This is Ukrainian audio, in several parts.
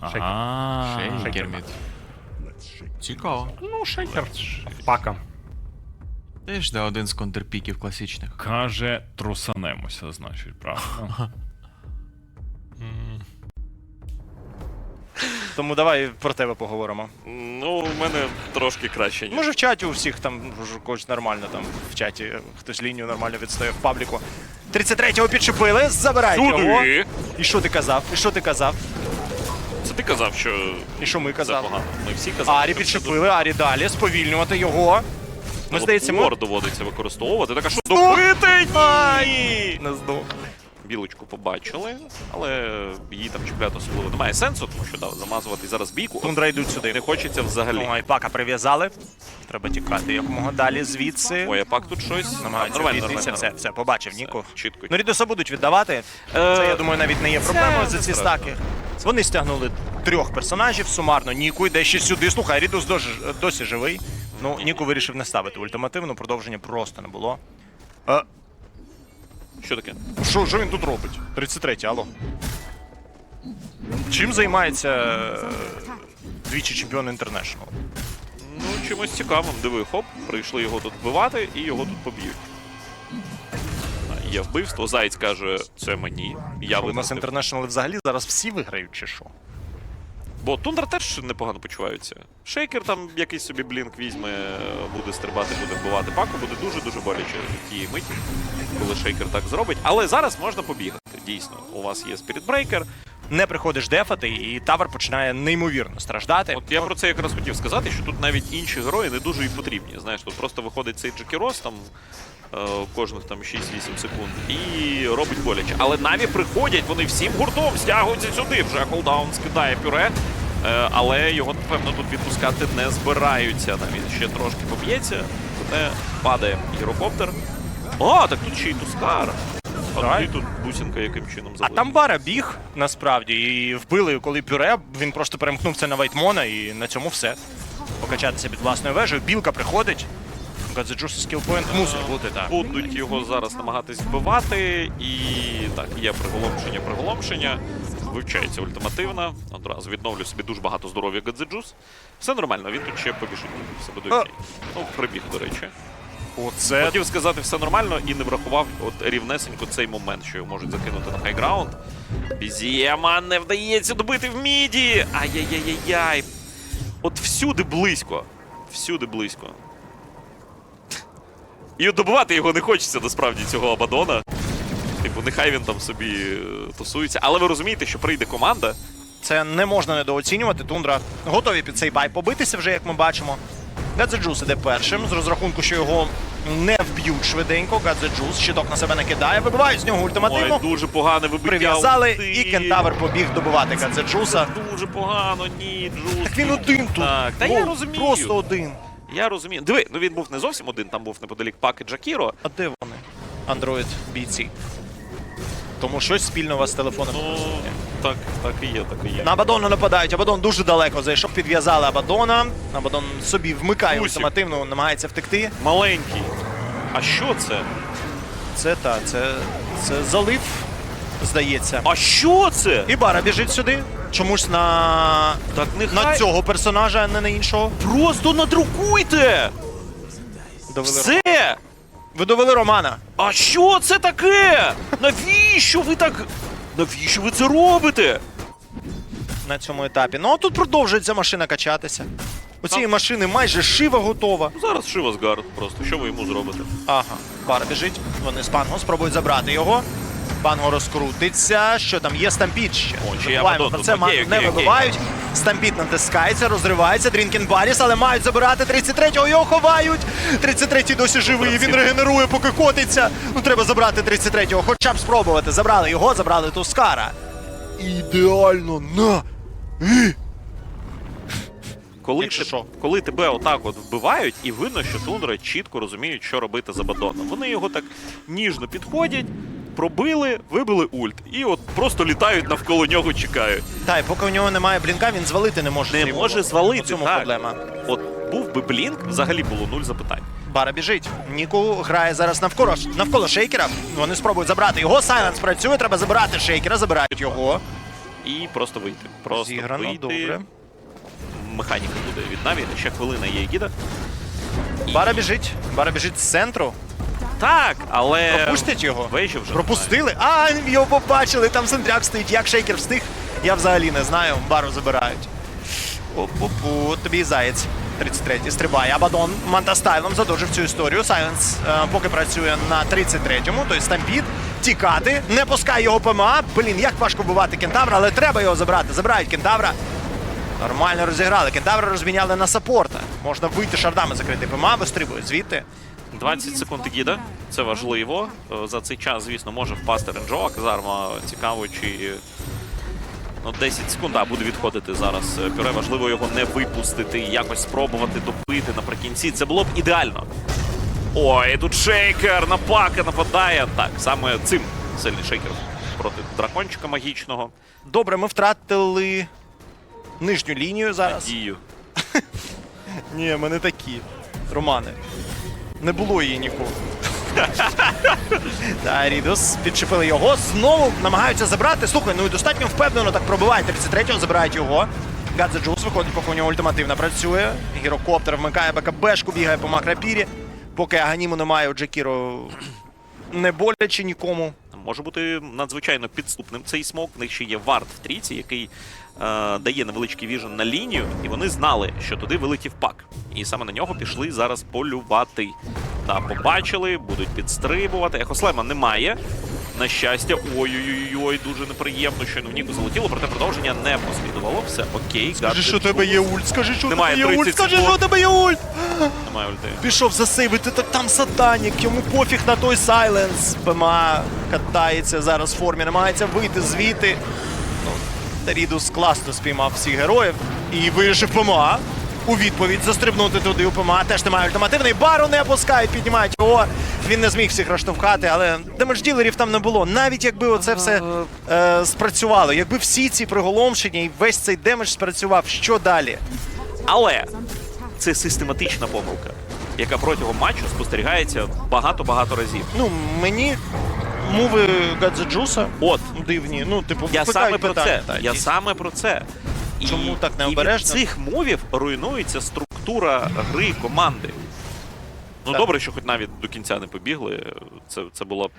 Ага. Шейкер мід. Цікаво. Ну, шейкер. Пака. Теж да, один з контрпіків класичних. Каже, трусанемося, значить, правильно. Тому давай про тебе поговоримо. Ну, у мене трошки краще, ніж. Може в чаті у всіх там вже когось нормально там в чаті хтось лінію нормально відстояв в пабліку. 33-го підчепили, забирають його. Сюди! І що ти казав? І що ти казав? Це ти казав, що І що ми це казали? погано. Ми всі казали. Арі що це підчепили, Арі далі, сповільнювати його. Ну, дуже здається, ми... Доводиться використовувати. Так а що добити? Ні! Не здох. Білочку побачили, але її там чіпляти особливо немає сенсу, тому що да, замазувати зараз бійку. Тундра йдуть сюди. Не хочеться взагалі. Ой, пака прив'язали. Треба тікати якомога далі звідси. Ой, а пак тут щось. Намагаються нормально, обійтися. нормально. Все, все, побачив Все, Ніку. Чітко. Ну, Рідуса будуть віддавати. Це, я думаю, навіть не є проблемою за не ці страшно. стаки. Вони стягнули трьох персонажів сумарно. Ніку йде ще сюди. Слухай, Рідус досі, живий. Ну, Ніку вирішив не ставити ультимативну, продовження просто не було. Е, Що таке? що, що він тут робить? 33-й, алло. Чим займається е, двічі чемпіон Інтернешнл? Ну, чимось цікавим. Диви, хоп, прийшли його тут вбивати і його тут поб'ють. Є вбивство. Заєць каже, це мені. Я У нас. Інтернешнл взагалі зараз всі виграють, чи що? Бо Тундра теж непогано почуваються. Шейкер там якийсь собі блінк візьме, буде стрибати, буде вбивати паку, буде дуже-дуже боляче тієї миті, коли шейкер так зробить. Але зараз можна побігати. Дійсно, у вас є спірітбрейкер. Не приходиш дефати, і тавер починає неймовірно страждати. От я про це якраз хотів сказати, що тут навіть інші герої не дуже і потрібні. Знаєш, тут просто виходить цей Джекірос там кожних там 6-8 секунд і робить боляче. Але наві приходять, вони всім гуртом стягуються сюди. Вже колдаун скидає пюре. Е, але його, напевно, тут відпускати не збираються. Навіть ще трошки поб'ється, проте падає гірокоптер. О, так тут ще й Тускар. А тут бусинка яким чином А там бара біг насправді і вбили, коли пюре. Він просто перемкнувся на Вайтмона і на цьому все. Покачатися під власною вежею. Білка приходить. Гадзеджус скілпоінт мусить бути так. Будуть його зараз намагатись вбивати. І так, є приголомшення, приголомшення. Вивчається ультимативна. Одразу відновлю собі дуже багато здоров'я Гадзеджус. Все нормально, він тут ще побіжить. Все буде окей. Ну, прибіг, до речі. Оце Хотів сказати все нормально і не врахував от рівнесенько цей момент, що його можуть закинути на хайграунд. Бізієма не вдається добити в міді. Ай-яй-яй-яй. От всюди близько. Всюди близько. І от добивати його не хочеться насправді цього Абадона. Типу, нехай він там собі е, тусується. Але ви розумієте, що прийде команда. це не можна недооцінювати. Тундра готові під цей бай побитися вже, як ми бачимо. Гадзеджус іде першим з розрахунку, що його не вб'ють швиденько. Гадзеджус щиток на себе накидає, вибивають з нього ультимативно. Ой, дуже погане вибиття. Прив'язали, і кентавр побіг добивати Гадзеджуса. Дуже погано, ні, Джус. Так він один тут. Так, та Ну, я розумію. Просто один. Я розумію. Диви, ну він був не зовсім один, там був неподалік Пак і Джакіро. А де вони? Андроїд бійці. Тому щось спільне у вас з телефоном. Ну, так, так і є, так і є. На Абадона нападають. Абадон дуже далеко зайшов, підв'язали Абадона. Абадон собі вмикає Усік. ультимативно, намагається втекти. Маленький. А що це? Це та, це, це залив, здається. А що це? І Бара біжить сюди. Чомусь на, Так нехай на цього персонажа, а не на іншого. просто надрукуйте! Довели Все! Ви довели Романа. А що це таке? Навіщо ви так. Навіщо ви це робите? на цьому етапі. Ну а тут продовжується машина качатися. У цієї машини майже шива готова. Зараз Шива Згард просто. Що ви йому зробите? Ага, пара біжить. Вони з Панго спробують забрати його. Панго розкрутиться. Що там є стампід ще? О, Забуваємо про це. Окей, окей, не окей. вибивають. Стампід натискається, розривається. Дрінкен Баріс, але мають забирати 33-го. Його ховають. 33-й досі живий. Він регенерує, поки котиться. Ну треба забрати 33-го. Хоча б спробувати. Забрали його, забрали Тускара. Ідеально на. Коли, що. коли тебе отак от вбивають, і видно, що тундра чітко розуміють, що робити з Абадоном. Вони його так ніжно підходять, пробили, вибили ульт. І от просто літають навколо нього, чекають. Та, і поки у нього немає блінка, він звалити не може. Не цей може звалити, У цьому так. проблема. От був би блінк, взагалі було нуль запитань. Бара біжить. Ніку грає зараз навколо, навколо шейкера. Вони спробують забрати його. Сайленс працює, треба забирати шейкера, забирають його. і просто вийти. Просто Зіграно, вийти. добре. Механіка буде від Наві. Ще хвилина є Гіда. І- Бара біжить. Бара біжить з центру. Так, але. Пропустять його? Вежі вже. Пропустили? А, його побачили, там Сендряк стоїть. Як шейкер встиг? Я взагалі не знаю. Бару забирають. Опу-пу, тобі і заєць. 33-й стрибає. Абадон Мантастайлом задовжив цю історію. Сайленс е, поки працює на 33-му, тобто Стампід. Тікати, не пускає його ПМА. Блін, як важко вбивати кентавра, але треба його забрати. Забирають кентавра. Нормально розіграли. Кентавра розміняли на саппорта. Можна вийти шардами закрити ПМА, вистрибують звідти. 20 секунд гіда. Це важливо. Е, За цей час, звісно, може впасти Ренджо. а Казарма цікаво, чи. Ну, 10 секунд, а буде відходити зараз е, Пюре. Важливо його не випустити і якось спробувати добити наприкінці. Це було б ідеально. Ой, тут шейкер на пака нападає. Так, саме цим сильний шейкер проти дракончика магічного. Добре, ми втратили нижню лінію зараз. Дію. Ні, ми не такі. Романе. Не було її ніколи. Та Рідус підчепили його. Знову намагаються забрати. Слухай, ну і достатньо впевнено так пробивають. 33-го забирають його. Гадзе Джус виходить, поки у нього ультимативна працює. Гірокоптер вмикає БКБшку, бігає по макрапірі. Поки Аганіму немає, у Джекіро не боляче нікому. Може бути надзвичайно підступним цей смок. В них ще є вард в трійці, який дає невеличкий віжен на лінію, і вони знали, що туди вилетів пак. І саме на нього пішли зараз полювати. Та побачили, будуть підстрибувати. Ехослема немає. На щастя, ой-ой-ой, дуже неприємно, що в Ніку залетіло, проте продовження не послідувало. Все окей, Скажи, що у тебе є ульт, скажи, що у тебе є ульт, скажи, що у тебе є ульт. Немає ульти. Пішов засейвити, так там сатанік, йому пофіг на той сайленс. ПМА катається зараз в формі, намагається вийти звідти. Ну, Тарідус класно спіймав всіх героїв і вирішив ПМА. У відповідь застрибнути туди у ПМА. Теж немає ультимативний. Бару не опускають, піднімають його. Він не зміг всіх розштовхати, але демедж-ділерів там не було. Навіть якби оце все е, спрацювало, якби всі ці приголомшення і весь цей демедж спрацював, що далі? Але це систематична помилка, яка протягом матчу спостерігається багато-багато разів. Ну, мені мови Гадзеджуса От, дивні. Ну, типу, Я саме про питання, це. та, Я дійсно. саме про це. І, Чому так І від цих мовів руйнується структура гри команди. Ну Так. добре, що хоч навіть до кінця не побігли. Це, це було б.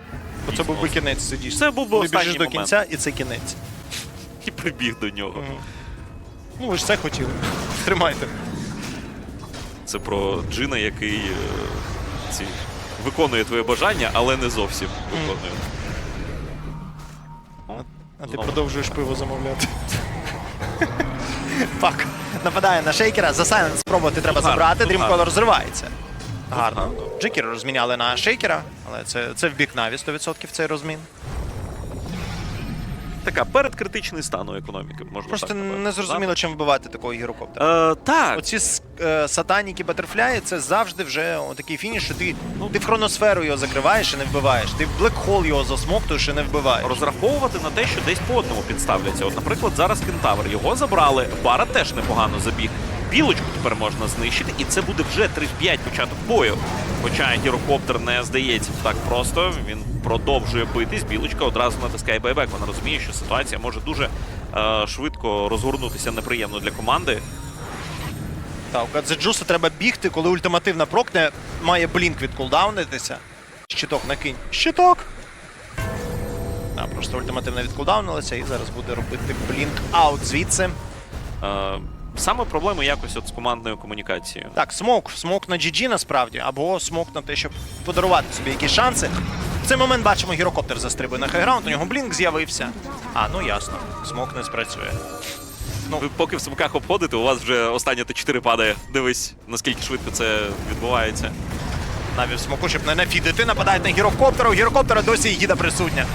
Бо це був би кінець сидіш. Це був би останній біжиш до момент. кінця, і це кінець. І прибіг до нього. Ну, ви ж це хотіли. Тримайте. Це про Джина, який е, ці, виконує твоє бажання, але не зовсім виконує. А ти знову. продовжуєш пиво замовляти. Пак. Нападає на шейкера. За сайленс спробувати треба гарно, забрати. тут Дрімколор зривається. розривається. Гарно. гарно. Джекера розміняли на шейкера, але це, це в бік Наві 100% цей розмін. Така передкритичний стан у економіки. Можна Просто так, напевно, не зрозуміло, чим вбивати такого гірокоптера. Е, так, Оці е, сатаніки батерфляї це завжди вже такий фініш, що ти, ну, ти в хроносферу його закриваєш і не вбиваєш. Ти в блекхол його засмоктуєш і не вбиваєш. розраховувати на те, що десь по одному підставляться. От, наприклад, зараз Кентавр. Його забрали, Бара теж непогано забіг. Білочку тепер можна знищити, і це буде вже 3-5 початок бою. Хоча гірокоптер не здається так просто. Він продовжує битись. Білочка одразу натискає байбек. Вона розуміє, що ситуація може дуже е, швидко розгорнутися неприємно для команди. Так, у Гадзеджуса треба бігти, коли ультимативна прокне має блінк від кулдаунитися. Щиток накинь. Щиток! Так, просто ультимативна відкулдаунилася і зараз буде робити блінк аут звідси. Е, саме проблеми якось от з командною комунікацією. Так, смок. Смок на GG насправді, або смок на те, щоб подарувати собі якісь шанси. Цей момент бачимо, гірокоптер застрибує на хайграунд, у нього блінк з'явився. А, ну ясно, смок не спрацює. Ви поки в сумках обходите, у вас вже останнє Т4 падає. Дивись, наскільки швидко це відбувається. Навіть в смоку, щоб не нафідити, нападають на гірокоптера. У гірокоптера досі їда присутня.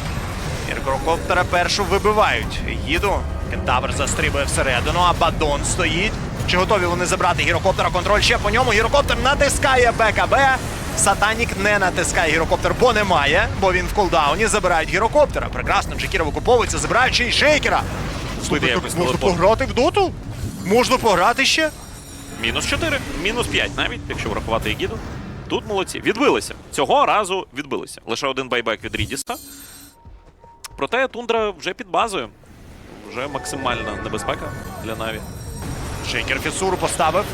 Гірокоптера першу вибивають. Їду. Кентавр застрибує всередину, а Бадон стоїть. Чи готові вони забрати гірокоптера? Контроль ще по ньому. Гірокоптер натискає БКБ. Сатанік не натискає гірокоптер, бо немає, бо він в кулдауні. Забирають гірокоптера. Прекрасно, Джекіра викуповується, забирають ще й шейкера. Слухайте, якось можна телепорт. пограти в доту? Можна пограти ще? Мінус 4, мінус 5 навіть, якщо врахувати Егіду. Тут молодці. Відбилися. Цього разу відбилися. Лише один байбек від Рідіста. Проте Тундра вже під базою. вже максимальна небезпека для Наві. Шейкер Фісуру поставив.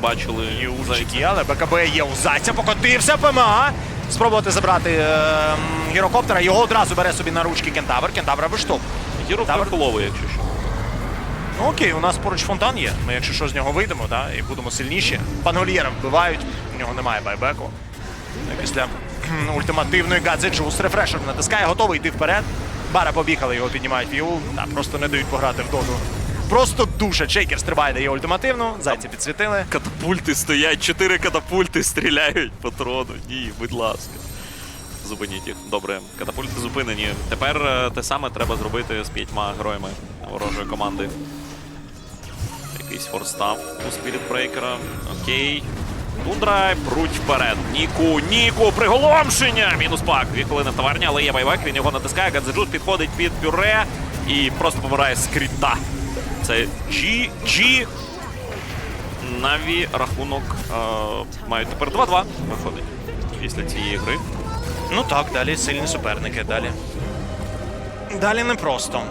Побачили Зайця. Є, але БКБ є у Зайця, покотився ПМА. Спробувати забрати е, гірокоптера. Його одразу бере собі на ручки Кентавр. Кентавр виштовх. Гіро Тавр. якщо що. Ну окей, у нас поруч фонтан є. Ми, якщо що, з нього вийдемо, да, і будемо сильніші. Пангольєра вбивають, у нього немає байбеку. Ну, Після ультимативної гадзе Джус рефрешер натискає, готовий йти вперед. Бара побігали, його піднімають віул. Та, просто не дають пограти в доду. Просто душа. Чейкер стрибає, дає ультимативну. Зайці підсвітили. Катапульти стоять, чотири катапульти стріляють по трону. Ні, будь ласка. Зупиніть їх. Добре, катапульти зупинені. Тепер е, те саме треба зробити з п'ятьма героями ворожої команди. Якийсь форстав у спірітбрейкера. Окей. Тундрай, пруть вперед. Ніку, Ніку, приголомшення! Мінус пак. Дві хвилини в таверні, але є байбек, він його натискає. Гадзеджус підходить під пюре і просто помирає з кріта. Це GG. Наві рахунок е, мають тепер 2-2 виходить після цієї гри. Ну так, далі сильні суперники. Далі. Далі непросто.